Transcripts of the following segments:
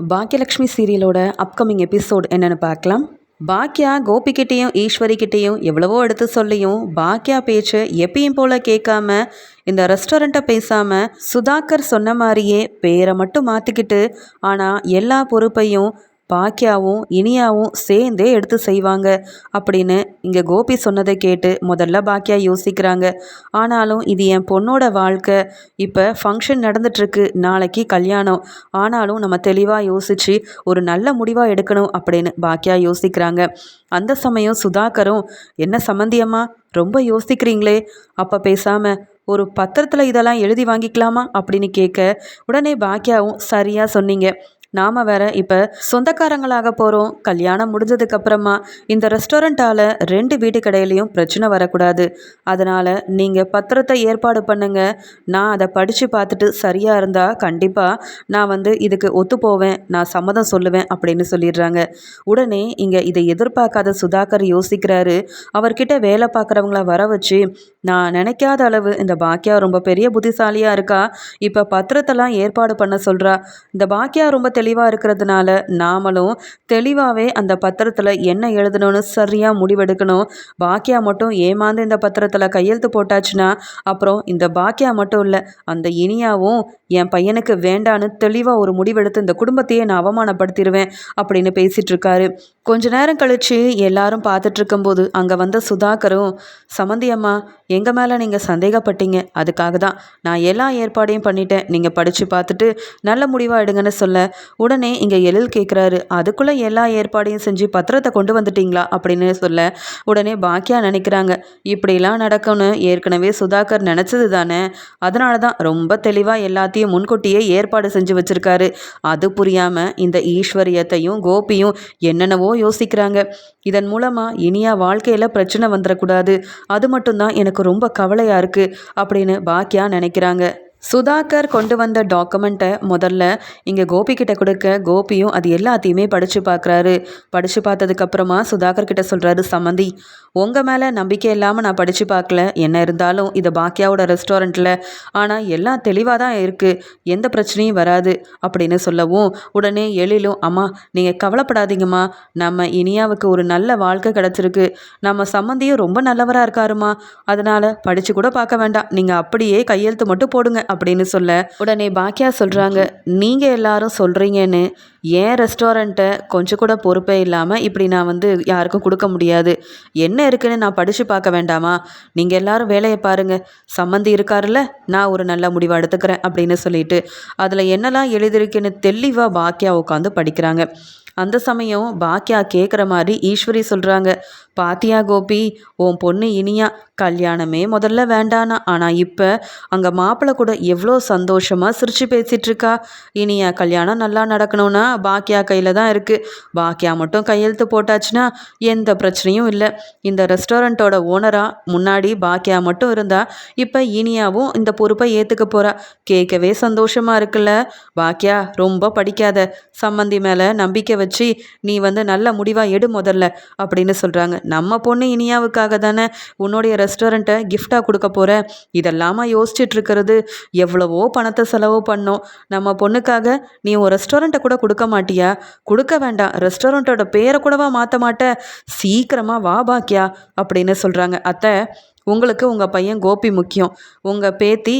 Bhagyalakshmi சீரியலோட upcoming episode என்னென்னு பார்க்கலாம். பாக்கியா கோபிக்கிட்டேயும் ஈஸ்வரிக்கிட்டேயும் எவ்வளவோ எடுத்து சொல்லியும் பாக்கியா பேச்சு எப்பயும் போல கேட்காம இந்த ரெஸ்டாரண்ட்டை பேசாம சுதாகர் சொன்ன மாதிரியே பேரை மட்டும் மாற்றிக்கிட்டு ஆனால் எல்லா பொறுப்பையும் பாக்கியாவும் இனியாவும் சேர்ந்தே எடுத்து செய்வாங்க. அப்படின்னு இங்கே கோபி சொன்னதை கேட்டு முதல்ல பாக்கியா யோசிக்கிறாங்க. ஆனாலும் இது என் பொண்ணோட வாழ்க்கை. இப்போ ஃபங்க்ஷன் நடந்துட்டுருக்கு. நாளைக்கு கல்யாணம். ஆனாலும் நம்ம தெளிவாக யோசித்து ஒரு நல்ல முடிவாக எடுக்கணும் அப்படின்னு பாக்கியா யோசிக்கிறாங்க. அந்த சமயம் சுதாகரும் என்ன சம்மந்தியம்மா ரொம்ப யோசிக்கிறீங்களே. அப்போ பேசாமல் ஒரு பத்திரத்தில் இதெல்லாம் எழுதி வாங்கிக்கலாமா? அப்படின்னு கேட்க உடனே பாக்கியாவும் சரியாக சொன்னீங்க. நாம் வேற இப்போ சொந்தக்காரங்களாக போகிறோம் கல்யாணம் முடிஞ்சதுக்கு அப்புறமா இந்த ரெஸ்டாரண்ட்டால் ரெண்டு வீட்டு கடையிலையும் பிரச்சனை வரக்கூடாது. அதனால் நீங்கள் பத்திரத்தை ஏற்பாடு பண்ணுங்க. நான் அதை படித்து பார்த்துட்டு சரியாக இருந்தால் கண்டிப்பாக நான் வந்து இதுக்கு ஒத்து போவேன். நான் சம்மதம் சொல்லுவேன் அப்படின்னு சொல்லிடுறாங்க. உடனே இங்கே இதை எதிர்பார்க்காத சுதாகர் யோசிக்கிறாரு. அவர்கிட்ட வேலை பார்க்குறவங்கள வர வச்சு நான் நினைக்காத அளவு இந்த பாக்கியா ரொம்ப பெரிய புத்திசாலியாக இருக்கா? இப்போ பத்திரத்தெல்லாம் ஏற்பாடு பண்ண சொல்கிறா இந்த பாக்கியா ரொம்ப தெளிவாக இருக்கிறதுனால நாமளும் தெளிவாகவே அந்த பத்திரத்தில் என்ன எழுதணும்னு சரியாக முடிவெடுக்கணும். பாக்கியா மட்டும் ஏமாந்து இந்த பத்திரத்தில் கையெழுத்து போட்டாச்சுன்னா அப்புறம் இந்த பாக்கியா மட்டும் இல்லை அந்த இனியாவும் என் பையனுக்கு வேண்டான்னு தெளிவாக ஒரு முடிவெடுத்து இந்த குடும்பத்தையே நான் அவமானப்படுத்திடுவேன் அப்படின்னு பேசிகிட்டு இருக்காரு கொஞ்ச நேரம் கழித்து எல்லாரும் பார்த்துட்டு இருக்கும்போது அங்கே வந்த சுதாகரும் சமந்தி அம்மா எங்கள் மேலே நீங்கள் சந்தேகப்பட்டீங்க? அதுக்காக தான் நான் எல்லா ஏற்பாடையும் பண்ணிட்டேன். நீங்கள் படித்து பார்த்துட்டு நல்ல முடிவாக எடுங்கன்னு சொல்ல. உடனே இங்கே எழில் கேட்குறாரு அதுக்குள்ளே எல்லா ஏற்பாடையும் செஞ்சு பத்திரத்தை கொண்டு வந்துட்டீங்களா? அப்படின்னு சொல்ல உடனே பாக்கியா நினைக்கிறாங்க இப்படிலாம் நடக்கும்னு ஏற்கனவே சுதாகர் நினச்சது தானே? அதனால தான் ரொம்ப தெளிவாக எல்லாத்தையும் முன்கூட்டியே ஏற்பாடு செஞ்சு வச்சுருக்காரு. அது புரியாமல் இந்த ஈஸ்வரியத்தையும் கோபியும் என்னென்னவோ யோசிக்கிறாங்க. இதன் மூலமாக இனியா வாழ்க்கையில் பிரச்சனை வந்துடக்கூடாது அது மட்டும்தான் எனக்கு ரொம்ப கவலையாக இருக்குது அப்படின்னு பாக்கியா நினைக்கிறாங்க. சுதாகர் கொண்டு வந்த டாக்குமெண்ட்டை முதல்ல இங்கே கோபிக்கிட்ட கொடுக்க கோபியும் அது எல்லாத்தையுமே படித்து பார்க்குறாரு படித்து பார்த்ததுக்கப்புறமா சுதாகர் கிட்ட சொல்கிறாரு சம்மந்தி உங்கள் மேலே நம்பிக்கை இல்லாமல் நான் படித்து பார்க்கல. என்ன இருந்தாலும் இது பாக்கியாவோட ரெஸ்டாரண்ட்டில் ஆனால் எல்லாம் தெளிவாக தான் இருக்குது எந்த பிரச்சனையும் வராது அப்படின்னு சொல்லவும் உடனே எழிலும் அம்மா நீங்கள் கவலைப்படாதீங்கம்மா. நம்ம இனியாவுக்கு ஒரு நல்ல வாழ்க்கை கிடச்சிருக்கு. நம்ம சம்மந்தியும் ரொம்ப நல்லவராக இருக்காருமா அதனால் படித்து கூட பார்க்க வேண்டாம். நீங்கள் அப்படியே கையெழுத்து மட்டும் போடுங்க அப்படின்னு சொல்ல உடனே பாக்கியா சொல்கிறாங்க நீங்கள் எல்லாரும் சொல்கிறீங்கன்னு ஏன் ரெஸ்டாரண்ட்டை கொஞ்சம் கூட பொறுப்பே இல்லாமல் இப்படி நான் வந்து யாருக்கும் கொடுக்க முடியாது? என்ன இருக்குன்னு நான் படித்து பார்க்க வேண்டாமா? நீங்கள் எல்லாரும் வேலையை பாருங்கள் சம்மந்தி இருக்காருல்ல நான் ஒரு நல்ல முடிவை எடுத்துக்கிறேன் அப்படின்னு சொல்லிட்டு அதில் என்னெல்லாம் எழுதியிருக்குன்னு தெளிவாக பாக்கியா உட்காந்து படிக்கிறாங்க. அந்த சமயம் பாக்கியா கேட்குற மாதிரி ஈஸ்வரி சொல்கிறாங்க பாத்தியா கோபி உன் பொண்ணு இனியா கல்யாணமே முதல்ல வேண்டானா? ஆனால் இப்போ அங்கே மாப்பிள்ளை கூட எவ்வளோ சந்தோஷமாக சிரித்து பேசிகிட்ருக்கா இனியா கல்யாணம் நல்லா நடக்கணும்னா பாக்கியா கையில் தான் இருக்குது பாக்கியா மட்டும் கையெழுத்து போட்டாச்சுன்னா எந்த பிரச்சனையும் இல்லை. இந்த ரெஸ்டாரண்ட்டோட ஓனராக முன்னாடி பாக்கியா மட்டும் இருந்தா இப்போ இனியாவும் இந்த பொறுப்பை ஏற்றுக்க போகிறா கேட்கவே சந்தோஷமாக இருக்குல்ல. பாக்கியா ரொம்ப படிக்காத. சம்மந்தி மேலே நம்பிக்கை வச்சு நீ வந்து நல்ல முடிவாக எடு முதல்ல அப்படின்னு சொல்கிறாங்க நம்ம பொண்ணு இனியாவுக்காக தானே உன்னுடைய ரெஸ்டாரண்ட்டை கிஃப்டாக கொடுக்க போகிற இதெல்லாமா யோசிச்சுட்டு இருக்கிறது எவ்வளவோ பணத்தை செலவு பண்ணோம். நம்ம பொண்ணுக்காக நீ ஒரு ரெஸ்டாரண்ட்டை கூட கொடுக்க மாட்டியா? கொடுக்க வேண்டாம். ரெஸ்டாரண்ட்டோட பேரை கூடவா மாற்ற மாட்ட? சீக்கிரமாக வா பாக்கியா அப்படின்னு சொல்கிறாங்க அத்தை உங்களுக்கு உங்கள் பையன் கோபி முக்கியம். உங்கள் பேத்தி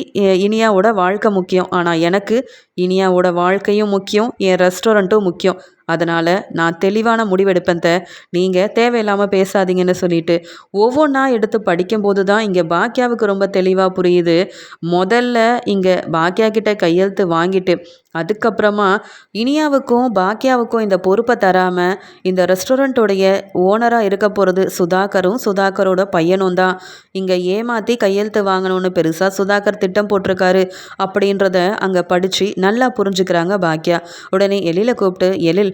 இனியாவோட வாழ்க்கை முக்கியம். ஆனால் எனக்கு இனியாவோட வாழ்க்கையும் முக்கியம் என் ரெஸ்டாரண்ட்டும் முக்கியம். அதனால் நான் தெளிவான முடிவெடுப்பேன் நீங்கள் தேவையில்லாமல் பேசாதீங்கன்னு சொல்லிட்டு ஒவ்வொன்றா எடுத்து படிக்கும்போது தான் இங்கே பாக்கியாவுக்கு ரொம்ப தெளிவாக புரியுது. முதல்ல இங்கே பாக்கியா கிட்ட கையெழுத்து வாங்கிட்டு அதுக்கப்புறமா இனியாவுக்கும் பாக்கியாவுக்கும் இந்த பொறுப்பை தராமல் இந்த ரெஸ்டாரண்ட்டோடைய ஓனராக இருக்க போகிறது சுதாகரும் சுதாகரோட பையனும் தான். இங்கே ஏமாற்றி கையெழுத்து வாங்கணும்னு பெருசாக சுதாகர் திட்டம் போட்டிருக்காரு அப்படின்றத அங்கே படித்து நல்லா புரிஞ்சுக்கிறாங்க பாக்கியா உடனே எழில கூப்பிட்டு எழில்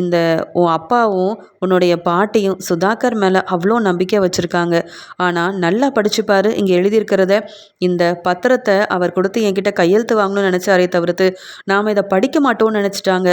இந்த உன் அப்பாவும் உன்னுடைய பாட்டியும் சுதாகர் மேலே அவ்வளோ நம்பிக்கை வச்சுருக்காங்க. ஆனால் நல்லா படிச்சுப்பாரு இங்கே எழுதியிருக்கிறத. இந்த பத்திரத்தை அவர் கொடுத்து என்கிட்ட கையெழுத்து வாங்கணும்னு நினச்சாரே தவிர்த்து நாம் இதை படிக்க மாட்டோம்னு நினச்சிட்டாங்க.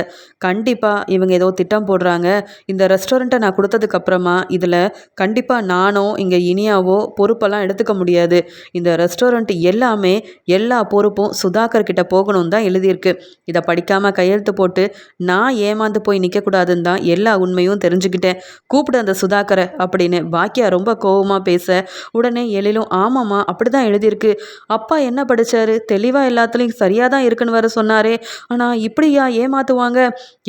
கண்டிப்பாக இவங்க ஏதோ திட்டம் போடுறாங்க. இந்த ரெஸ்டாரண்ட்டை நான் கொடுத்ததுக்கப்புறமா இதில் கண்டிப்பாக நானோ இங்கே இனியாவோ பொறுப்பெல்லாம் எடுத்துக்க முடியாது. இந்த ரெஸ்டாரண்ட் எல்லாமே எல்லா பொறுப்பும் சுதாகர் கிட்ட போகணும் தான் எழுதியிருக்கு. இதை படிக்காமல் கையெழுத்து போட்டு நான் ஏமாந்து போய் நிற்க நிற்கக்கூடாதுன்னு தான் எல்லா உண்மையும் தெரிஞ்சுக்கிட்டேன். கூப்பிடு அந்த சுதாகரை அப்படின்னு பாக்கியா ரொம்ப கோவமாக பேச உடனே எழிலும் ஆமாம்மா அப்படி தான் எழுதியிருக்கு. அப்பா என்ன படித்தாரு தெளிவாக எல்லாத்துலேயும் சரியாக தான் இருக்குன்னு வர சொன்னாரே. ஆனால் இப்படியா ஏமாற்றுவாங்க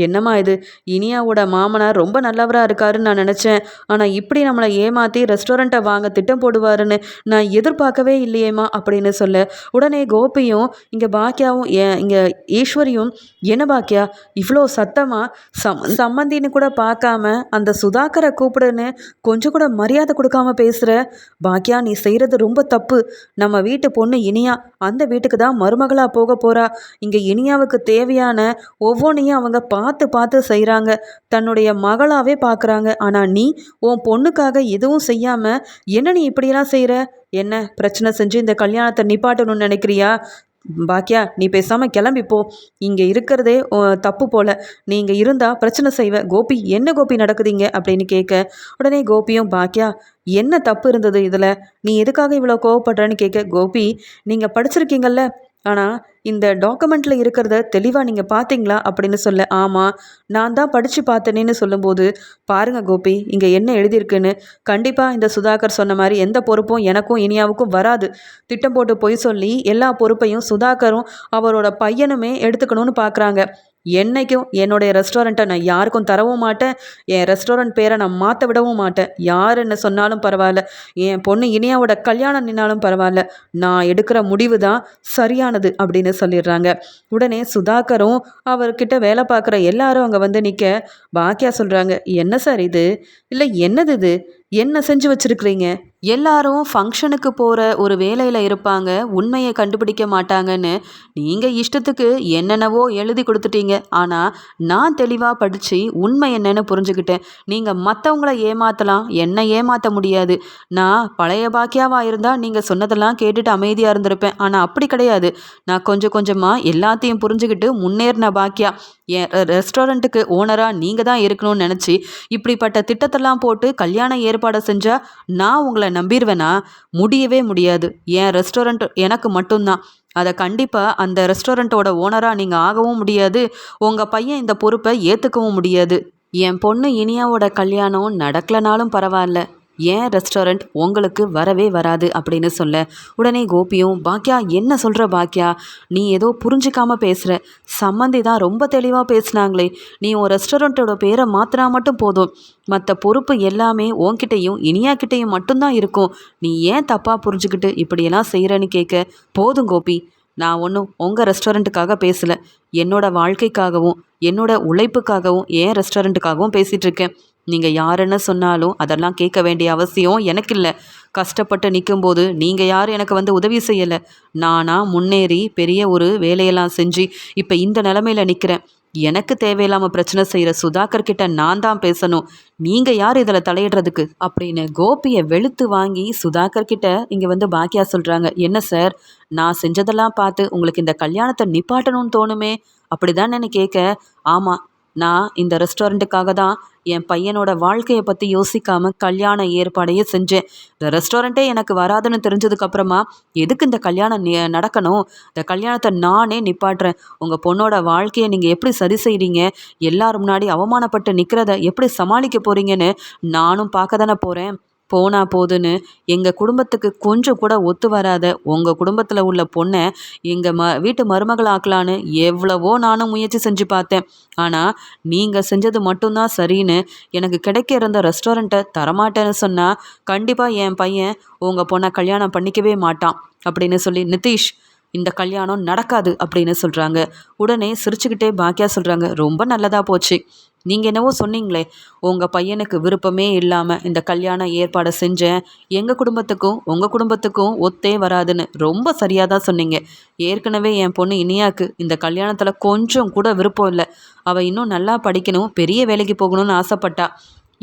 என்னம்மா இது? இனியாவோட மாமனார் ரொம்ப நல்லவராக இருக்காருன்னு நான் நினச்சேன். ஆனால் இப்படி நம்மளை ஏமாற்றி ரெஸ்டாரண்ட்டை வாங்க திட்டம் போடுவாருன்னு நான் எதிர்பார்க்கவே இல்லையேம்மா அப்படின்னு சொல்ல உடனே கோபியும் இங்கே பாக்கியாவும் இங்கே ஈஸ்வரியும் என்ன பாக்கியா இவ்வளோ சத்தமாக சம சம்மந்தின்னு கூட பார்க்காம அந்த சுதாகரை கூப்பிடுன்னு கொஞ்சம் கூட மரியாதை கொடுக்காம பேசுகிற பாக்கியா நீ செய்கிறது ரொம்ப தப்பு. நம்ம வீட்டு பொண்ணு இனியா அந்த வீட்டுக்கு தான் மருமகளாக போக போகிறா இங்கே இனியாவுக்கு தேவையான ஒவ்வொன்றையும் அவங்க பார்த்து பார்த்து செய்கிறாங்க தன்னுடைய மகளாகவே பார்க்குறாங்க. ஆனால் நீ உன் பொண்ணுக்காக எதுவும் செய்யாமல் என்ன நீ இப்படியெல்லாம் செய்கிற என்ன பிரச்சனை செஞ்சு இந்த கல்யாணத்தை நிப்பாட்டணும்னு நினைக்கிறியா? பாக்கியா நீ பேசாமல் கிளம்பிப்போ இங்கே இருக்கிறதே தப்பு போல. நீ இங்கே இருந்தால் பிரச்சனை செய்வ. கோபி என்ன கோபி நடக்குதுங்க? அப்படின்னு கேட்க உடனே கோபியும் பாக்கியா என்ன தப்பு இருந்தது இதில்? நீ எதுக்காக இவ்வளோ கோவப்படுறன்னு கேட்க கோபி நீங்கள் படிச்சிருக்கீங்கல்ல? ஆனால் இந்த டாக்குமெண்ட்டில் இருக்கிறத தெளிவாக நீங்கள் பார்த்தீங்களா அப்படின்னு சொல்ல ஆமாம் நான் தான் படித்து பார்த்தேனேன்னு சொல்லும்போது பாருங்கள் கோபி இங்கே என்ன எழுதியிருக்குன்னு. கண்டிப்பாக இந்த சுதாகர் சொன்ன மாதிரி எந்த பொறுப்பும் எனக்கும் இனியாவுக்கும் வராது. திட்டம் போட்டு பொய் சொல்லி எல்லா பொறுப்பையும் சுதாகரும் அவரோட பையனுமே எடுத்துக்கணும்னு பார்க்குறாங்க என்னைக்கும் என்னுடைய ரெஸ்டாரண்ட்டை நான் யாருக்கும் தரவும் மாட்டேன். என் ரெஸ்டாரண்ட் பேரை நான் மாற்ற விடவும் மாட்டேன். யார் என்ன சொன்னாலும் பரவாயில்ல. என் பொண்ணு இனியாவோட கல்யாணம் நின்னாலும் பரவாயில்ல. நான் எடுக்கிற முடிவு தான் சரியானது அப்படின்னு சொல்லிடுறாங்க. உடனே சுதாகரும் அவர்கிட்ட வேலை பார்க்குற எல்லாரும் அங்கே வந்து நிற்க பாக்கியா சொல்கிறாங்க என்ன சார் இது? இல்லை என்னது இது? என்ன செஞ்சு வச்சுருக்குறீங்க? எல்லாரும் ஃபங்க்ஷனுக்கு போகிற ஒரு வேலையில் இருப்பாங்க. உண்மையை கண்டுபிடிக்க மாட்டாங்கன்னு நீங்கள் இஷ்டத்துக்கு என்னென்னவோ எழுதி கொடுத்துட்டீங்க. ஆனால் நான் தெளிவாக படித்து உண்மை என்னன்னு புரிஞ்சுக்கிட்டேன். நீங்கள் மற்றவங்கள ஏமாற்றலாம் என்னை ஏமாற்ற முடியாது. நான் பழைய பாக்கியாவாக இருந்தால் நீங்கள் சொன்னதெல்லாம் கேட்டுட்டு அமைதியாக இருந்திருப்பேன். ஆனால் அப்படி கிடையாது. நான் கொஞ்சம் கொஞ்சமாக எல்லாத்தையும் புரிஞ்சுக்கிட்டு முன்னேறின பாக்கியா என் ரெஸ்டாரண்ட்டுக்கு ஓனராக நீங்கள் தான் இருக்கணும்னு நினச்சி இப்படிப்பட்ட திட்டத்தெல்லாம் போட்டு கல்யாணம் ஏற்பாடு செஞ்சால் நான் உங்களை நம்பிடுவேனா முடியவே முடியாது. என் ரெஸ்டாரண்ட் எனக்கு மட்டும்தான். அதை கண்டிப்பாக அந்த ரெஸ்டாரண்ட்டோட ஓனராக நீங்கள் ஆகவும் முடியாது. உங்கள் பையன் இந்த பொறுப்பை ஏற்றுக்கவும் முடியாது. என் பொண்ணு இனியாவோட கல்யாணம் நடக்கலனாலும் பரவாயில்ல. ஏன் ரெஸ்டாரண்ட் உங்களுக்கு வரவே வராது அப்படின்னு சொல்ல? உடனே கோபியும் பாக்கியா என்ன சொல்கிற பாக்கியா நீ ஏதோ புரிஞ்சிக்காம பேசுகிற சம்மந்தி தான் ரொம்ப தெளிவாக பேசுனாங்களே. நீ உன் ரெஸ்டாரண்ட்டோட பேரை மாற்றினா மட்டும் போதும். மற்ற பொறுப்பு எல்லாமே உன்கிட்டையும் இனியாக்கிட்டையும் மட்டும்தான் இருக்கும். நீ ஏன் தப்பாக புரிஞ்சுக்கிட்டு இப்படியெல்லாம் செய்கிறேன்னு கேட்க? போதும் கோபி. நான் ஒன்றும் உங்கள் ரெஸ்டாரண்ட்டுக்காக பேசலை. என்னோட வாழ்க்கைக்காகவும் என்னோட உழைப்புக்காகவும் ஏன் ரெஸ்டாரண்ட்டுக்காகவும் பேசிகிட்டு இருக்கேன். நீங்கள் யாருன்னு சொன்னாலும் அதெல்லாம் கேட்க வேண்டிய அவசியம் எனக்கு இல்லை கஷ்டப்பட்டு நிற்கும்போது நீங்கள் யார் எனக்கு வந்து உதவி செய்யலை? நானாக முன்னேறி பெரிய ஒரு வேலையெல்லாம் செஞ்சு இப்போ இந்த நிலமையில நிற்கிறேன் எனக்கு தேவையில்லாமல் பிரச்சனை செய்கிற சுதாகர் கிட்ட நான் தான் பேசணும். நீங்கள் யார் இதில் தலையிடுறதுக்கு? அப்படின்னு கோபியை வெளுத்து வாங்கி சுதாகர் கிட்ட இங்கே வந்து பாக்கியா சொல்கிறாங்க என்ன சார் நான் செஞ்சதெல்லாம் பார்த்து உங்களுக்கு இந்த கல்யாணத்தை நிப்பாட்டணும்னு தோணுமே? அப்படி தான் கேட்க ஆமாம் நான் இந்த ரெஸ்டாரண்ட்டுக்காக தான் என் பையனோட வாழ்க்கையை பற்றி யோசிக்காமல் கல்யாண ஏற்பாடையே செஞ்சேன். இந்த ரெஸ்டாரண்ட்டே எனக்கு வராதுன்னு தெரிஞ்சதுக்கப்புறமா எதுக்கு இந்த கல்யாணம் நடக்கணும்? இந்த கல்யாணத்தை நானே நிப்பாட்டுறேன். உங்கள் பொண்ணோட வாழ்க்கையை நீங்கள் எப்படி சரி செய்கிறீங்க எல்லாரும் முன்னாடி அவமானப்பட்டு நிற்கிறத எப்படி சமாளிக்க போகிறீங்கன்னு நானும் பார்க்க தானே போகிறேன் போனா போதுன்னு எங்கள் குடும்பத்துக்கு கொஞ்சம் கூட ஒத்து வராத உங்கள் குடும்பத்தில் உள்ள பொண்ணை எங்கள் ம வீட்டு மருமகள் ஆக்கலான்னு எவ்வளவோ நானும் முயற்சி செஞ்சு பார்த்தேன். ஆனால் நீங்கள் செஞ்சது மட்டும்தான் சரின்னு எனக்கு கிடைக்க இருந்த ரெஸ்டாரண்ட்டை தரமாட்டேன்னு சொன்னால் கண்டிப்பாக என் பையன் உங்கள் பொண்ணை கல்யாணம் பண்ணிக்கவே மாட்டான் அப்படின்னு சொல்லி நிதிஷ் இந்த கல்யாணம் நடக்காது அப்படின்னு சொல்கிறாங்க உடனே சிரிச்சுக்கிட்டே பாக்கியா சொல்கிறாங்க ரொம்ப நல்லதாக போச்சு. நீங்கள் என்னவோ சொன்னீங்களே உங்கள் பையனுக்கு விருப்பமே இல்லாமல் இந்த கல்யாண ஏற்பாடை செஞ்சேன். எங்கள் குடும்பத்துக்கும் உங்கள் குடும்பத்துக்கும் ஒத்தே வராதுன்னு ரொம்ப சரியாக தான் சொன்னீங்க. ஏற்கனவே என் பொண்ணு இனியாக்கு இந்த கல்யாணத்தில் கொஞ்சம் கூட விருப்பம் இல்லை. அவள் இன்னும் நல்லா படிக்கணும் பெரிய வேலைக்கு போகணும்னு ஆசைப்பட்டா.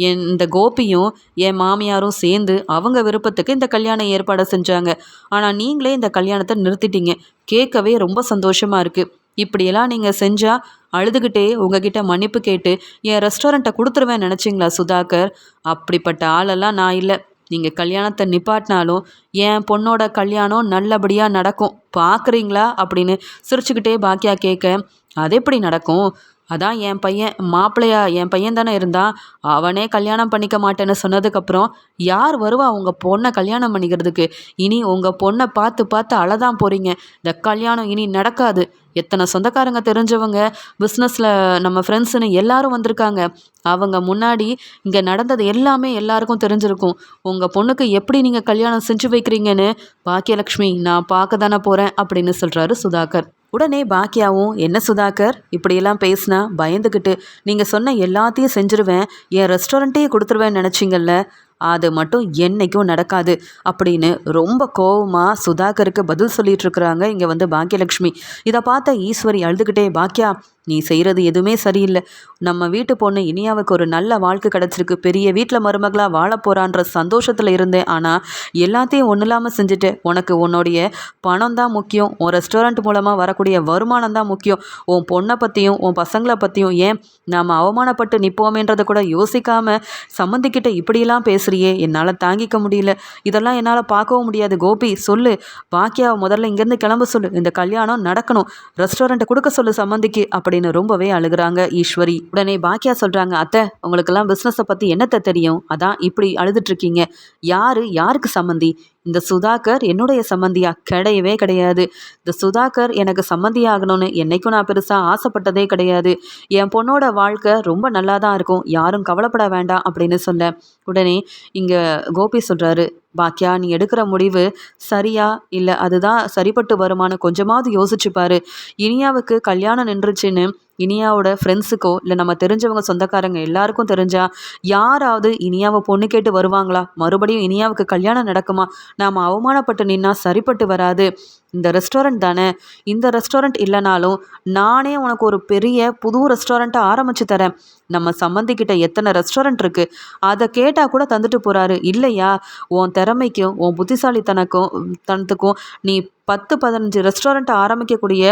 என் இந்த கோபியும் என் மாமியாரும் சேர்ந்து அவங்க விருப்பத்துக்கு இந்த கல்யாண ஏற்பாடை செஞ்சாங்க. ஆனால் நீங்களே இந்த கல்யாணத்தை நிறுத்திட்டீங்க. கேட்கவே ரொம்ப சந்தோஷமாக இருக்குது இப்படியெல்லாம் நீங்கள் செஞ்சால் அழுதுகிட்டே உங்ககிட்ட மன்னிப்பு கேட்டு என் ரெஸ்டாரண்ட்டை கொடுத்துருவேன் நினச்சிங்களா சுதாகர்? அப்படிப்பட்ட ஆளெல்லாம் நான் இல்லை. நீங்கள் கல்யாணத்தை நிப்பாட்டினாலும் என் பொண்ணோட கல்யாணம் நல்லபடியாக நடக்கும். பார்க்குறீங்களா அப்படின்னு சிரிச்சுக்கிட்டே பாக்கியா கேட்க அது எப்படி நடக்கும்? அதான் என் பையன் மாப்பிள்ளையா என் பையன் தானே இருந்தான் அவனே கல்யாணம் பண்ணிக்க மாட்டேன்னு சொன்னதுக்கப்புறம் யார் வருவா உங்கள் பொண்ணை கல்யாணம் பண்ணிக்கிறதுக்கு? இனி உங்கள் பொண்ணை பார்த்து பார்த்து அழதான் போகிறீங்க இந்த கல்யாணம் இனி நடக்காது. எத்தனை சொந்தக்காரங்க தெரிஞ்சவங்க பிஸ்னஸில் நம்ம ஃப்ரெண்ட்ஸுன்னு எல்லாரும் வந்திருக்காங்க. அவங்க முன்னாடி இங்கே நடந்தது எல்லாமே எல்லாருக்கும் தெரிஞ்சிருக்கும். உங்கள் பொண்ணுக்கு எப்படி நீங்கள் கல்யாணம் செஞ்சு வைக்கிறீங்கன்னு பாக்கியலக்ஷ்மி நான் பார்க்க தானே போகிறேன் அப்படின்னு சொல்கிறாரு சுதாகர். உடனே பாக்கியாவும் என்ன சுதாகர்? இப்படியெல்லாம் பேசினா பயந்துக்கிட்டு நீங்கள் சொன்ன எல்லாத்தையும் செஞ்சுருவேன். என் ரெஸ்டாரண்ட்டையே கொடுத்துருவேன்னு நினச்சிங்கல்ல? அது மட்டும் என்றைக்கும் நடக்காது அப்படின்னு ரொம்ப கோவமாக சுதாகருக்கு பதில் சொல்லிட்டு இருக்கிறாங்க இங்கே வந்து பாக்கியலக்ஷ்மி. இதை பார்த்த ஈஸ்வரி அழுதுகிட்டே பாக்கியா நீ செய்கிறது எதுவுமே சரியில்லை. நம்ம வீட்டு பொண்ணு இனியாவுக்கு ஒரு நல்ல வாழ்க்கை கிடச்சிருக்கு. பெரிய வீட்டில் மருமகளாக வாழ போகிறான்ற சந்தோஷத்தில் இருந்தேன். ஆனால் எல்லாத்தையும் ஒன்றும் இல்லாமல் செஞ்சுட்டு உனக்கு உன்னுடைய பணம் தான் முக்கியம். உன் ரெஸ்டாரண்ட் மூலமாக வரக்கூடிய வருமானம் தான் முக்கியம். உன் பொண்ணை பற்றியும் உன் பசங்களை பற்றியும் ஏன் நாம் அவமானப்பட்டு நிற்போமேன்றதை கூட யோசிக்காமல் சம்மந்திக்கிட்ட இப்படியெல்லாம் பேசுகிறியே என்னால் தாங்கிக்க முடியல. இதெல்லாம் என்னால் பார்க்கவும் முடியாது. கோபி சொல்லு. பாக்கியாவை முதல்ல இங்கேருந்து கிளம்ப சொல்லு. இந்த கல்யாணம் நடக்கணும். ரெஸ்டாரண்ட்டை கொடுக்க சொல்லு சம்மந்திக்கு. அப்படின்னு ரொம்பவே அழுகிறாங்க ஈஸ்வரி. உடனே பாக்கியா சொல்கிறாங்க அத்தை உங்களுக்கெல்லாம் பிஸ்னஸை பற்றி என்னத்தை தெரியும்? அதான் இப்படி அழுதுட்ருக்கீங்க யார்? யாருக்கு சம்மந்தி? இந்த சுதாகர் என்னுடைய சம்மந்தியா கிடையவே கிடையாது. இந்த சுதாகர் எனக்கு சம்மந்தி ஆகணும்னு என்றைக்கும் நான் பெருசாக ஆசைப்பட்டதே கிடையாது. என் பொண்ணோட வாழ்க்கை ரொம்ப நல்லா தான் இருக்கும். யாரும் கவலைப்பட வேண்டாம் அப்படின்னு சொல்ல உடனே இங்கே கோபி சொல்கிறாரு பாக்கியா நீ எடுக்கிற முடிவு சரியா இல்லை அதுதான் சரிப்பட்டு வருமானு கொஞ்சமாவது யோசிச்சுப்பாரு இனியாவுக்கு கல்யாணம் நின்றுச்சுன்னு இனியாவோட ஃப்ரெண்ட்ஸுக்கோ இல்லை நம்ம தெரிஞ்சவங்க சொந்தக்காரங்க எல்லாருக்கும் தெரிஞ்சா யாராவது இனியாவை பொண்ணு கேட்டு வருவாங்களா? மறுபடியும் இனியாவுக்கு கல்யாணம் நடக்குமா? நாம் அவமானப்பட்டு நின்னா சரிப்பட்டு வராது. இந்த ரெஸ்டாரண்ட் தானே? இந்த ரெஸ்டாரண்ட் இல்லைனாலும் நானே உனக்கு ஒரு பெரிய புது ரெஸ்டாரண்ட்டை ஆரம்பித்து தரேன். நம்ம சம்மந்திக்கிட்ட எத்தனை ரெஸ்டாரண்ட் இருக்குது அதை கேட்டால் கூட தந்துட்டு போகிறாரு இல்லையா? உன் திறமைக்கும் உன் புத்திசாலித்தனக்கும் தனத்துக்கும் நீ பத்து பதினஞ்சு ரெஸ்டாரண்ட்டை ஆரம்பிக்கக்கூடிய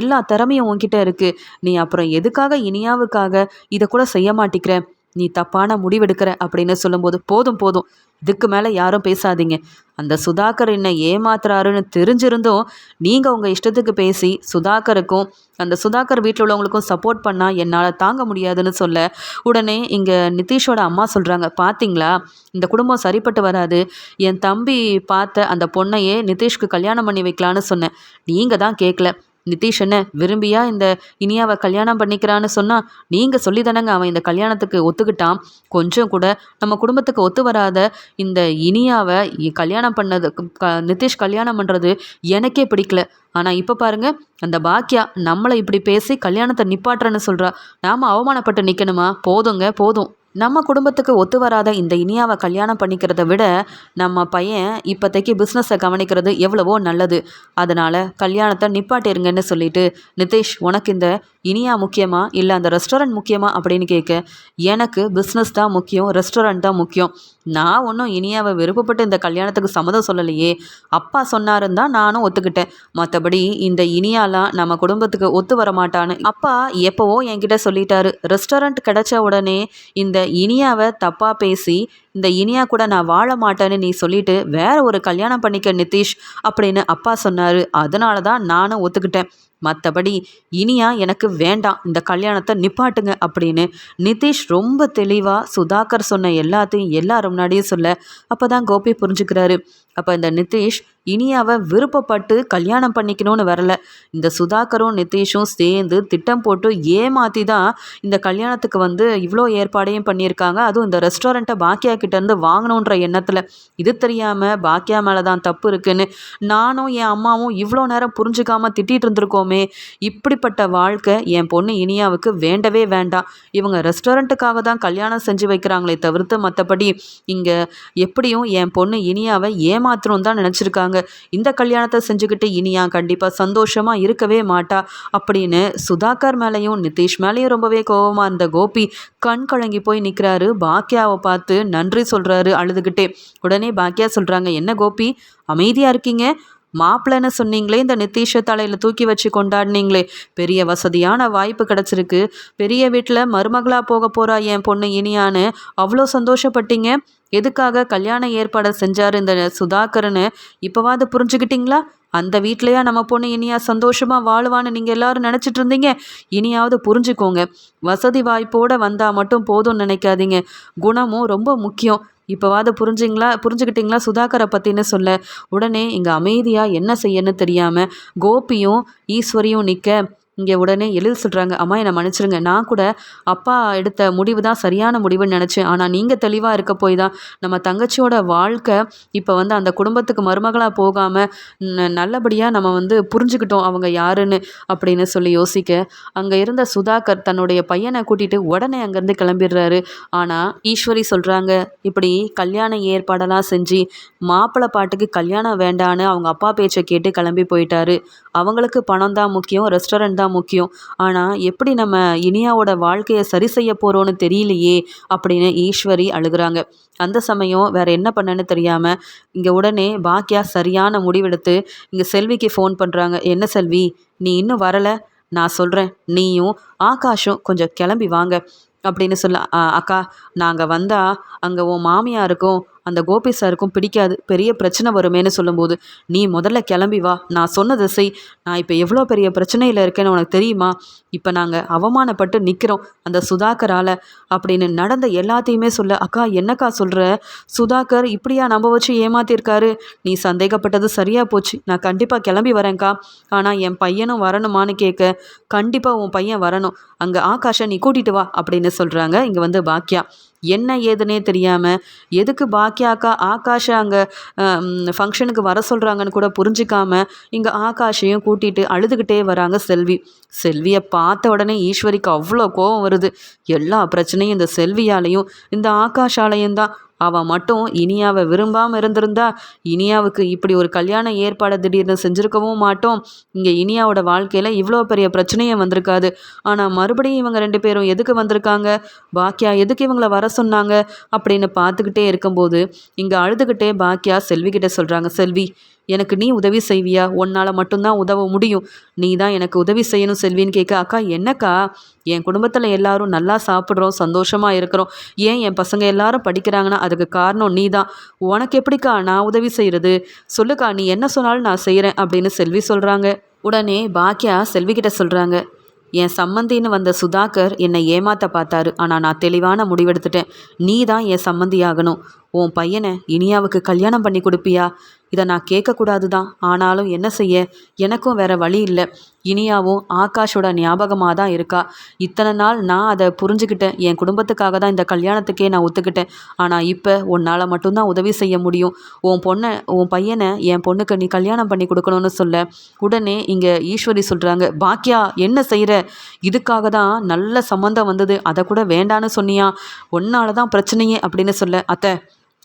எல்லா திறமையும் உன்கிட்ட இருக்குது நீ அப்புறம் எதுக்காக இனியாவுக்காக இதை கூட செய்ய மாட்டேங்கிற நீ தப்பான முடிவெடுக்கிற அப்படின்னு சொல்லும்போது போதும் போதும். இதுக்கு மேலே யாரும் பேசாதீங்க. அந்த சுதாகர் என்னை ஏமாத்துறாருன்னு தெரிஞ்சிருந்தும் நீங்கள் உங்கள் இஷ்டத்துக்கு பேசி சுதாகருக்கும் அந்த சுதாகர் வீட்டில் உள்ளவங்களுக்கும் சப்போர்ட் பண்ணால் என்னால் தாங்க முடியாதுன்னு சொல்ல உடனே இங்கே நிதிஷோட அம்மா சொல்கிறாங்க பார்த்தீங்களா இந்த குடும்பம் சரிப்பட்டு வராது. என் தம்பி பார்த்த அந்த பொண்ணையே நிதிஷ்க்கு கல்யாணம் பண்ணி வைக்கலான்னு சொன்னேன். நீங்கள் தான் கேட்கல நிதிஷனை என்ன விரும்பியா இந்த இனியாவை கல்யாணம் பண்ணிக்கிறான்னு சொன்னால் நீங்கள் சொல்லி தானங்க அவன் இந்த கல்யாணத்துக்கு ஒத்துக்கிட்டான். கொஞ்சம் கூட நம்ம குடும்பத்துக்கு ஒத்து வராத இந்த இனியாவை கல்யாணம் பண்ணது க நிதிஷ் கல்யாணம் பண்ணுறது எனக்கே பிடிக்கல. ஆனால் இப்போ பாருங்கள் அந்த பாக்கியா நம்மளை இப்படி பேசி கல்யாணத்தை நிப்பாட்டுறேன்னு சொல்கிறா நாம் அவமானப்பட்டு நிற்கணுமா போதுங்க போதும். நம்ம குடும்பத்துக்கு ஒத்து வராத இந்த இனியாவை கல்யாணம் பண்ணிக்கிறத விட நம்ம பையன் இப்போதைக்கு பிஸ்னஸை கவனிக்கிறது எவ்வளவோ நல்லது. அதனால் கல்யாணத்தை நிப்பாட்டிருங்கன்னு சொல்லிட்டு நிதிஷ் உனக்கு இந்த இனியா முக்கியமா? இல்லை அந்த ரெஸ்டாரண்ட் முக்கியமா அப்படின்னு கேட்க எனக்கு பிஸ்னஸ் தான் முக்கியம் ரெஸ்டாரண்ட் தான் முக்கியம். நான் ஒன்றும் இனியாவை விருப்பப்பட்டு இந்த கல்யாணத்துக்கு சம்மதம் சொல்லலையே. அப்பா சொன்னாருன்னு தான் நானும் ஒத்துக்கிட்டேன். மற்றபடி இந்த இனியாலாம் நம்ம குடும்பத்துக்கு ஒத்து வர மாட்டான்னு. அப்பா எப்போவோ என்கிட்ட சொல்லிட்டாரு ரெஸ்டாரண்ட் கிடைச்ச உடனே இந்த இனியாவை தப்பாக பேசி இந்த இனியா கூட நான் வாழ மாட்டேன்னு நீ சொல்லிட்டு வேற ஒரு கல்யாணம் பண்ணிக்க நிதிஷ் அப்படின்னு அப்பா சொன்னார். அதனால தான் நானும் ஒத்துக்கிட்டேன். மற்றபடி இனியா எனக்கு வேண்டாம் இந்த கல்யாணத்தை நிப்பாட்டுங்க அப்படின்னு நிதிஷ் ரொம்ப தெளிவாக சுதாகர் சொன்ன எல்லாத்தையும் எல்லாரும் முன்னாடியும் சொல்ல அப்போ தான் கோபி புரிஞ்சுக்கிறாரு. அப்போ இந்த நிதிஷ் இனியாவை விருப்பப்பட்டு கல்யாணம் பண்ணிக்கணும்னு வரல. இந்த சுதாகரும் நிதிஷும் சேர்ந்து திட்டம் போட்டு ஏமாற்றி தான் இந்த கல்யாணத்துக்கு வந்து இவ்வளோ ஏற்பாடையும் பண்ணியிருக்காங்க. அதுவும் இந்த ரெஸ்டாரண்ட்டை பாக்கியா கிட்டேருந்து வாங்கணுன்ற எண்ணத்தில். இது தெரியாமல் பாக்கியா மேலே தான் தப்பு இருக்குன்னு நானும் என் அம்மாவும் இவ்வளோ நேரம் புரிஞ்சுக்காமல் திட்டிகிட்டு இருந்திருக்கோமே. இப்படிப்பட்ட வாழ்க்கை என் பொண்ணு இனியாவுக்கு வேண்டவே வேண்டாம். இவங்க ரெஸ்டாரண்ட்டுக்காக தான் கல்யாணம் செஞ்சு வைக்கிறாங்களே தவிர்த்து மற்றபடி இங்கே எப்படியும் என் பொண்ணு இனியாவை ஏமாத்திரம் தான் நினச்சிருக்காங்க. இந்த கல்யாணத்தை செஞ்சுக்கிட்டு இனியா கண்டிப்பாக சந்தோஷமாக இருக்கவே மாட்டா அப்படின்னு சுதாகர் மேலேயும் நிதிஷ் மேலேயும் ரொம்பவே கோபமாக இருந்த கோபி கண் கலங்கி போய் நிற்கிறாரு பாக்கியாவை பார்த்து நன்றி சொல்கிறாரு அழுதுகிட்டே. உடனே பாக்கியா சொல்கிறாங்க என்ன கோபி அமைதியாக இருக்கீங்க? மாப்பிள்ளைன்னு சொன்னீங்களே இந்த நிதிஷை தலையில் தூக்கி வச்சு கொண்டாடினீங்களே. பெரிய வசதியான வாய்ப்பு கிடச்சிருக்கு. பெரிய வீட்டில் மருமகளாக போக போகிறா என் பொண்ணு இனியான்னு அவ்வளோ சந்தோஷப்பட்டீங்க. எதுக்காக கல்யாண ஏற்பாடை செஞ்சார் இந்த சுதாகர்னு? இப்போவாது புரிஞ்சுக்கிட்டீங்களா அந்த வீட்லையா நம்ம பொண்ணு இனியா சந்தோஷமாக வாழுவான்னு நீங்கள் எல்லாரும் நினச்சிட்டு இருந்தீங்க இனியாவது புரிஞ்சுக்கோங்க. வசதி வாய்ப்போடு வந்தால் மட்டும் போதும்னு நினைக்காதீங்க. குணமும் ரொம்ப முக்கியம். இப்போவாது புரிஞ்சிங்களா? புரிஞ்சுக்கிட்டிங்களா சுதாகரை பற்றின்னு சொல்ல. உடனே இங்கே அமைதியாக என்ன செய்யன்னு தெரியாமல் கோபியும் ஈஸ்வரியும் நிற்க இங்கே உடனே எழில் சொல்கிறாங்க அம்மா என்னை மன்னிச்சிருங்க. நான் கூட அப்பா எடுத்த முடிவு தான் சரியான முடிவுன்னு நினச்சேன். ஆனால் நீங்கள் தெளிவாக இருக்க போய் தான் நம்ம தங்கச்சியோட வாழ்க்கை இப்போ வந்து அந்த குடும்பத்துக்கு மருமகளாக போகாமல் நல்லபடியாக நம்ம வந்து புரிஞ்சுக்கிட்டோம் அவங்க யாருன்னு அப்படின்னு சொல்லி யோசிக்க அங்கே இருந்த சுதாகர் தன்னுடைய பையனை கூட்டிகிட்டு உடனே அங்கேருந்து கிளம்பிடுறாரு. ஆனால் ஈஸ்வரி சொல்கிறாங்க இப்படி கல்யாண ஏற்பாடெல்லாம் செஞ்சு மாப்பிள்ளை பாட்டுக்கு கல்யாணம் வேண்டான்னு அவங்க அப்பா பேச்சை கேட்டு கிளம்பி போயிட்டாரு. அவங்களுக்கு பணம் தான் முக்கியம் ரெஸ்டாரண்ட் தான் முக்கியம். ஆனால் எப்படி நம்ம இனியாவோட வாழ்க்கையை சரி செய்ய போகிறோன்னு தெரியலையே அப்படின்னு ஈஸ்வரி அழுகிறாங்க. அந்த சமயம் வேறு என்ன பண்ணன்னு தெரியாமல் இங்கே உடனே பாக்கியா சரியான முடிவெடுத்து இங்கே செல்விக்கு ஃபோன் பண்ணுறாங்க என்ன செல்வி நீ இன்னும் வரலை? நான் சொல்கிறேன் நீயும் ஆகாஷும் கொஞ்சம் கிளம்பி வாங்க. அப்படின்னு சொல்ல அக்கா நாங்கள் வந்தால் அங்கே உன் மாமியாருக்கும் அந்த கோபி சாருக்கும் பிடிக்காது. பெரிய பிரச்சனை வருமேன்னு சொல்லும்போது நீ முதல்ல கிளம்பி வா. நான் சொன்னதை செய். நான் இப்போ எவ்வளோ பெரிய பிரச்சனையில் இருக்கேன்னு உனக்கு தெரியுமா? இப்போ நாங்கள் அவமானப்பட்டு நிற்கிறோம் அந்த சுதாகரால். அப்படின்னு நடந்த எல்லாத்தையுமே சொல்ல அக்கா என்னக்கா சொல்கிற சுதாகர் இப்படியா நம்ப வச்சு ஏமாத்திருக்காரு? நீ சந்தேகப்பட்டது சரியாக போச்சு. நான் கண்டிப்பாக கிளம்பி வரேன்க்கா. ஆனால் என் பையனும் வரணுமான்னு கேட்க கண்டிப்பாக உன் பையன் வரணும். அங்கே ஆகாஷை நீ கூட்டிகிட்டு வா. அப்படின்னு சொல்கிறாங்க இங்கே வந்து பாக்கியா என்ன ஏதுனே தெரியாமல் எதுக்கு பாக்கியாக்கா ஆகாஷை அங்கே ஃபங்க்ஷனுக்கு வர சொல்கிறாங்கன்னு கூட புரிஞ்சிக்காமல் இங்கே ஆகாஷையும் கூட்டிகிட்டு அழுதுகிட்டே வராங்க செல்வி. செல்வியை பார்த்த உடனே ஈஸ்வரிக்கு அவ்வளோ கோபம் வருது. எல்லா பிரச்சனையும் இந்த செல்வியாலையும் இந்த ஆகாஷாலையும் தான் அவள் மட்டும் இனியாவை விரும்பாமல் இருந்திருந்தா இனியாவுக்கு இப்படி ஒரு கல்யாண ஏற்பாடை திடீர்னு செஞ்சுருக்கவும் மாட்டோம். இங்கே இனியாவோட வாழ்க்கையில் இவ்வளோ பெரிய பிரச்சனையே வந்திருக்காது. ஆனால் மறுபடியும் இவங்க ரெண்டு பேரும் எதுக்கு வந்திருக்காங்க? பாக்கியா எதுக்கு இவங்கள வர சொன்னாங்க? அப்படின்னு பார்த்துக்கிட்டே இருக்கும்போது இங்கே அழுதுகிட்டே பாக்கியா செல்விக்கிட்ட சொல்கிறாங்க செல்வி எனக்கு நீ உதவி செய்வியா? உன்னால் மட்டும்தான் உதவ முடியும். நீ தான் எனக்கு உதவி செய்யணும் செல்வின்னு கேட்க அக்கா என்னக்கா? என் குடும்பத்தில் எல்லாரும் நல்லா சாப்பிட்றோம் சந்தோஷமாக இருக்கிறோம். ஏன் என் பசங்க எல்லாரும் படிக்கிறாங்கன்னா அதுக்கு காரணம் நீ தான் உனக்கு எப்படிக்கா நான் உதவி செய்கிறது சொல்லுக்கா நீ என்ன சொன்னாலும் நான் செய்கிறேன் அப்படின்னு செல்வி சொல்கிறாங்க உடனே பாக்கியா செல்விக்கிட்ட சொல்கிறாங்க என் சம்மந்தின்னு வந்த சுதாகர் என்னை ஏமாத்த பார்த்தாரு. ஆனால் நான் தெளிவான முடிவெடுத்துட்டேன். நீ தான் என் சம்மந்தியாகணும் உன் பையனை இனியாவுக்கு கல்யாணம் பண்ணி கொடுப்பியா? இதை நான் கேட்கக்கூடாது தான் ஆனாலும் என்ன செய்ய? எனக்கும் வேற வழி இல்லை. இனியாவும் ஆகாஷோட ஞாபகமாக தான் இருக்கா. இத்தனை நாள் நான் அதை புரிஞ்சுக்கிட்டேன் என் குடும்பத்துக்காக தான் இந்த கல்யாணத்துக்கே நான் ஒத்துக்கிட்டேன். ஆனால் இப்போ உன்னால் மட்டும்தான் உதவி செய்ய முடியும். உன் பொண்ணை உன் பையனை என் பொண்ணுக்கு நீ கல்யாணம் பண்ணி கொடுக்கணும்னு சொல்ல. உடனே இங்கே ஈஸ்வரி சொல்கிறாங்க பாக்கியா என்ன செய்கிற இதுக்காக தான் நல்ல சம்மந்தம் வந்தது. அதை கூட வேண்டான்னு சொன்னியா? உன்னால தான் பிரச்சனையே அப்படின்னு சொல்ல. அத்தை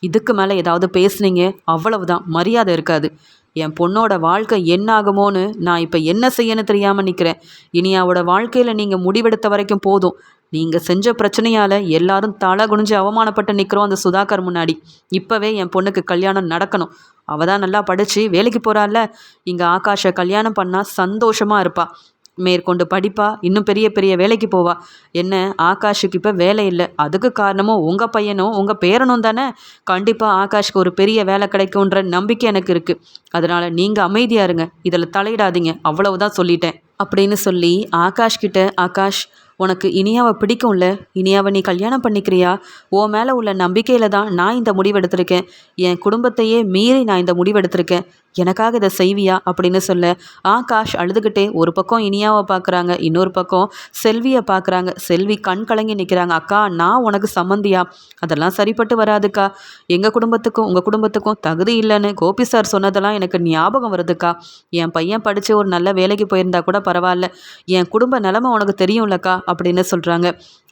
இதுக்கு மேலே ஏதாவது பேசுனீங்க? அவ்வளவுதான். மரியாதை இருக்காது. என் பொண்ணோட வாழ்க்கை என்ன ஆகுமோன்னு நான் இப்போ என்ன செய்யணும் தெரியாமல் நிற்கிறேன் இனி அவட வாழ்க்கையில் நீங்கள் முடிவெடுத்த வரைக்கும் போதும். நீங்கள் செஞ்ச பிரச்சனையால் எல்லாரும் தலை குனிஞ்சு அவமானப்பட்டு நிற்கிறோம் அந்த சுதாகர் முன்னாடி. இப்போவே என் பொண்ணுக்கு கல்யாணம் நடக்கணும். அவள் தான் நல்லா படித்து வேலைக்கு போகிறாள்ல இங்கே ஆகாஷை கல்யாணம் பண்ணால் சந்தோஷமாக இருப்பாள் மேற்கொண்டு படிப்பா இன்னும் பெரிய பெரிய வேலைக்கு போவா. என்ன ஆகாஷுக்கு இப்போ வேலை இல்லை. அதுக்கு காரணமும் உங்கள் பையனும் உங்கள் பேரனும் தானே? கண்டிப்பாக ஆகாஷ்க்கு ஒரு பெரிய வேலை கிடைக்குன்ற நம்பிக்கை எனக்கு இருக்குது அதனால் நீங்கள் அமைதியாக இருங்க. இதில் தலையிடாதீங்க. அவ்வளவுதான் சொல்லிட்டேன். அப்படின்னு சொல்லி ஆகாஷ் கிட்ட ஆகாஷ் உனக்கு இனியாவை பிடிக்கும்ல? இனியாவை நீ கல்யாணம் பண்ணிக்கிறியா? ஓ மேலே உள்ள நம்பிக்கையில் தான் நான் இந்த முடிவெடுத்திருக்கேன். என் குடும்பத்தையே மீறி நான் இந்த முடிவெடுத்திருக்கேன். எனக்காக இதை செய்வியா அப்படின்னு சொல்ல ஆகாஷ் அழுதுகிட்டே ஒரு பக்கம் இனியாவை பார்க்குறாங்க இன்னொரு பக்கம் செல்வியை பார்க்குறாங்க. செல்வி கண் கலங்கி நிற்கிறாங்க. அக்கா நான் உனக்கு சம்மந்தியா? அதெல்லாம் சரிப்பட்டு வராதுக்கா. எங்கள் குடும்பத்துக்கும் உங்கள் குடும்பத்துக்கும் தகுதி இல்லைன்னு கோபி சார் சொன்னதெல்லாம் எனக்கு ஞாபகம் வருதுக்கா. என் பையன் படித்து ஒரு நல்ல வேலைக்கு போயிருந்தா கூட பரவாயில்ல. என் குடும்ப நிலமை உனக்கு தெரியும்லக்கா அப்படின்னு சொல்கிறாங்க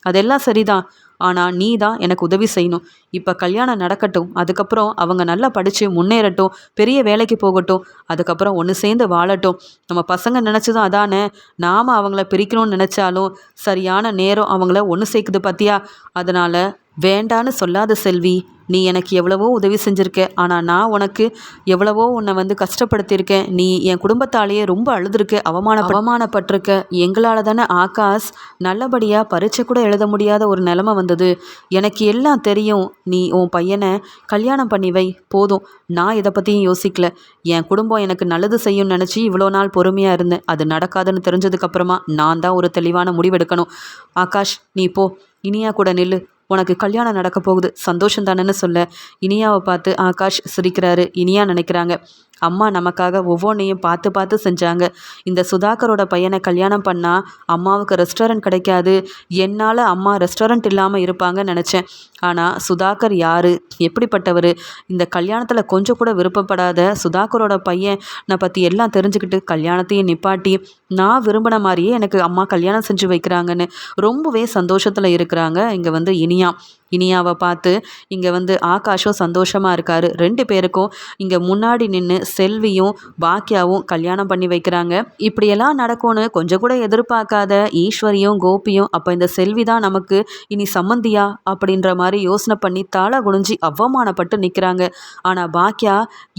அதெல்லாம் சரிதான். ஆனால் நீ தான் எனக்கு உதவி செய்யணும். இப்போ கல்யாணம் நடக்கட்டும் அதுக்கப்புறம் அவங்க நல்லா படித்து முன்னேறட்டும் பெரிய வேலைக்கு போகட்டும் அதுக்கப்புறம் ஒன்று சேர்ந்து வாழட்டும். நம்ம பசங்க நினச்சதும் அதானே? நாம் அவங்கள பிரிக்கணும்னு நினச்சாலும் சரியான நேரம் அவங்கள ஒன்று சேர்க்குது பார்த்தியா அதனால் வேண்டான்னு சொல்லாத செல்வி. நீ எனக்கு எவ்வளவோ உதவி செஞ்சுருக்க ஆனால் நான் உனக்கு எவ்வளவோ உன்னை வந்து கஷ்டப்படுத்தியிருக்கேன். நீ என் குடும்பத்தாலேயே ரொம்ப அழுதுருக்க அவமான அவமானப்பட்டிருக்க. எங்களால் தானே ஆகாஷ் நல்லபடியாக பரீட்சை கூட எழுத முடியாத ஒரு நிலமை வந்தது. எனக்கு எல்லாம் தெரியும். நீ உன் பையனை கல்யாணம் பண்ணி வை போதும். நான் இதை பற்றியும் யோசிக்கல. என் குடும்பம் எனக்கு நல்லது செய்யும்னு நினச்சி இவ்வளோ நாள் பொறுமையாக இருந்தேன். அது நடக்காதுன்னு தெரிஞ்சதுக்கப்புறமா நான் தான் ஒரு தெளிவான முடிவெடுக்கணும். ஆகாஷ் நீ போ. இனியா கூட நில்லு. உனக்கு கல்யாணம் நடக்க போகுது. சந்தோஷம் தானேன்னு சொல்ல. இனியாவை பார்த்து ஆகாஷ் சிரிக்கிறாரு. இனியா நினைக்கிறாங்க. அம்மா நமக்காக ஒவ்வொன்றையும் பார்த்து பார்த்து செஞ்சாங்க. இந்த சுதாகரோட பையனை கல்யாணம் பண்ணால் அம்மாவுக்கு ரெஸ்டாரண்ட் கிடைக்காது. என்னால் அம்மா ரெஸ்டாரண்ட் இல்லாமல் இருப்பாங்கன்னு நினச்சேன். ஆனால் சுதாகர் யார்? எப்படிப்பட்டவர்? இந்த கல்யாணத்தில் கொஞ்சம் கூட விருப்பப்படாத சுதாகரோட பையனை பற்றி எல்லாம் தெரிஞ்சுக்கிட்டு கல்யாணத்தையும் நிப்பாட்டி நான் விரும்பின மாதிரியே எனக்கு அம்மா கல்யாணம் செஞ்சு வைக்கிறாங்கன்னு ரொம்பவே சந்தோஷத்தில் இருக்கிறாங்க. இங்கே வந்து இனியா. இனியாவை பார்த்து இங்கே வந்து ஆகாஷும் சந்தோஷமாக இருக்கார். ரெண்டு பேருக்கும் இங்கே முன்னாடி நின்று செல்வியும் பாக்கியாவும் கல்யாணம் பண்ணி வைக்கிறாங்க. இப்படியெல்லாம் நடக்கும்னு கொஞ்சம் கூட எதிர்பார்க்காத ஈஸ்வரியும் கோபியும் அப்போ இந்த செல்வி தான் நமக்கு இனி சம்மந்தியா? அப்படின்ற மாதிரி யோசனை பண்ணி தாள குனிஞ்சி அவமானப்பட்டு நிற்கிறாங்க ஆனால் பாக்கியா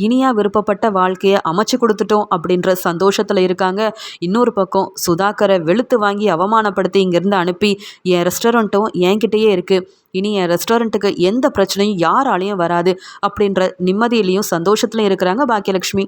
இனியா விருப்பப்பட்ட வாழ்க்கையை அமைச்சு கொடுத்துட்டோம் அப்படின்ற சந்தோஷத்தில் இருக்காங்க. இன்னொரு பக்கம் சுதாகரை வெளுத்து வாங்கி அவமானப்படுத்தி இங்கேருந்து அனுப்பி என் ரெஸ்டாரண்ட்டும் என்கிட்டயே இருக்குது இனி என் ரெஸ்டாரண்ட்டுக்கு எந்த பிரச்சனையும் யாராலையும் வராது அப்படின்ற நிம்மதியிலையும் சந்தோஷத்துலையும் இருக்கிறாங்க பாக்கியலட்சுமி